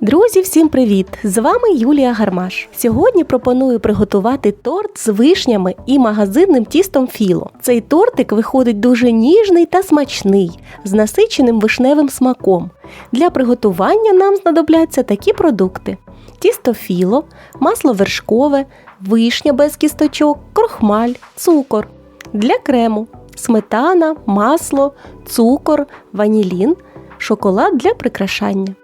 Друзі, всім привіт! З вами Юлія Гармаш. Сьогодні пропоную приготувати торт з вишнями і магазинним тістом філо. Цей тортик виходить дуже ніжний та смачний, з насиченим вишневим смаком. Для приготування нам знадобляться такі продукти: тісто філо, масло вершкове, вишня без кісточок, крохмаль, цукор. Для крему сметана, масло, цукор, ванілін, шоколад для прикрашання.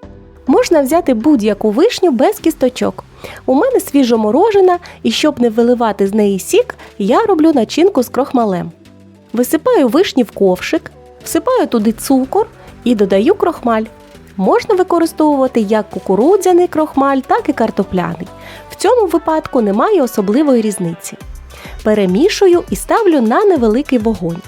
Можна взяти будь-яку вишню без кісточок. У мене свіжоморожена, і щоб не виливати з неї сік, я роблю начинку з крохмалем. Висипаю вишні в ковшик, всипаю туди цукор і додаю крохмаль. Можна використовувати як кукурудзяний крохмаль, так і картопляний. В цьому випадку немає особливої різниці. Перемішую і ставлю на невеликий вогонь.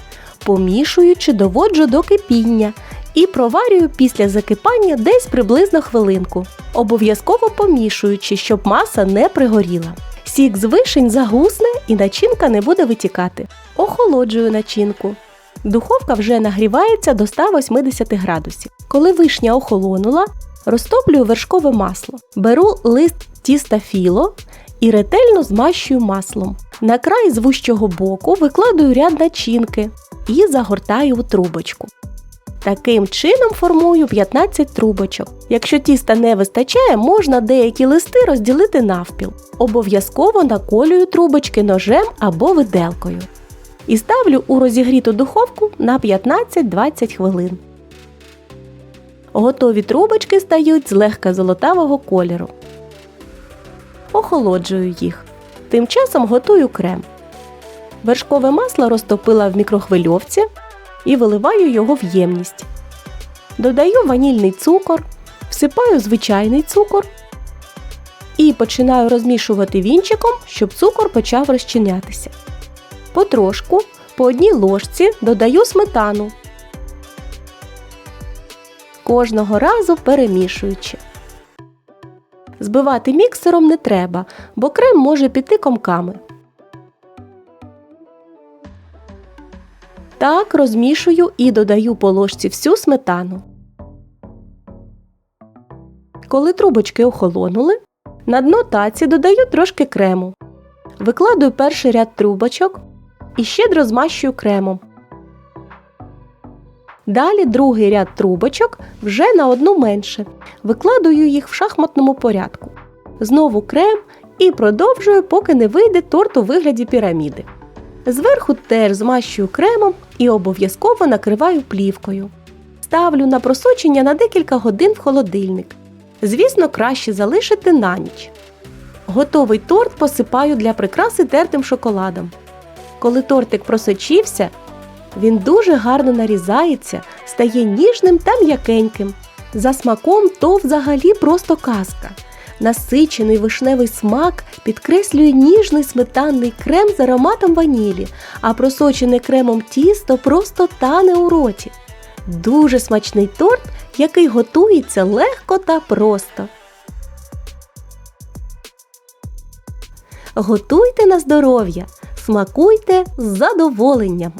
Помішуючи, доводжу до кипіння і проварюю після закипання десь приблизно хвилинку, обов'язково помішуючи, щоб маса не пригоріла. Сік з вишень загусне і начинка не буде витікати. Охолоджую начинку. Духовка вже нагрівається до 180 градусів. Коли вишня охолонула, розтоплюю вершкове масло. Беру лист тіста філо і ретельно змащую маслом. На край з вущого боку викладую ряд начинки і загортаю у трубочку. Таким чином формую 15 трубочок. Якщо тіста не вистачає, можна деякі листи розділити навпіл. Обов'язково наколюю трубочки ножем або виделкою. І ставлю у розігріту духовку на 15-20 хвилин. Готові трубочки стають злегка золотавого кольору. Охолоджую їх. Тим часом готую крем. Вершкове масло розтопила в мікрохвильовці і виливаю його в ємність. Додаю ванільний цукор, всипаю звичайний цукор і починаю розмішувати вінчиком, щоб цукор почав розчинятися. Потрошку по одній ложці додаю сметану. Кожного разу перемішуючи. Збивати міксером не треба, бо крем може піти комками. Так розмішую і додаю по ложці всю сметану. Коли трубочки охолонули, на дно таці додаю трошки крему. Викладаю перший ряд трубочок і щедро змащую кремом. Далі другий ряд трубочок вже на одну менше. Викладую їх в шахматному порядку. Знову крем і продовжую, поки не вийде торт у вигляді піраміди. Зверху теж змащую кремом і обов'язково накриваю плівкою. Ставлю на просочення на декілька годин в холодильник. Звісно, краще залишити на ніч. Готовий торт посипаю для прикраси тертим шоколадом. Коли тортик просочився, він дуже гарно нарізається, стає ніжним та м'якеньким. За смаком то взагалі просто казка. Насичений вишневий смак підкреслює ніжний сметанний крем з ароматом ванілі, а просочене кремом тісто просто тане у роті. Дуже смачний торт, який готується легко та просто. Готуйте на здоров'я, смакуйте з задоволенням!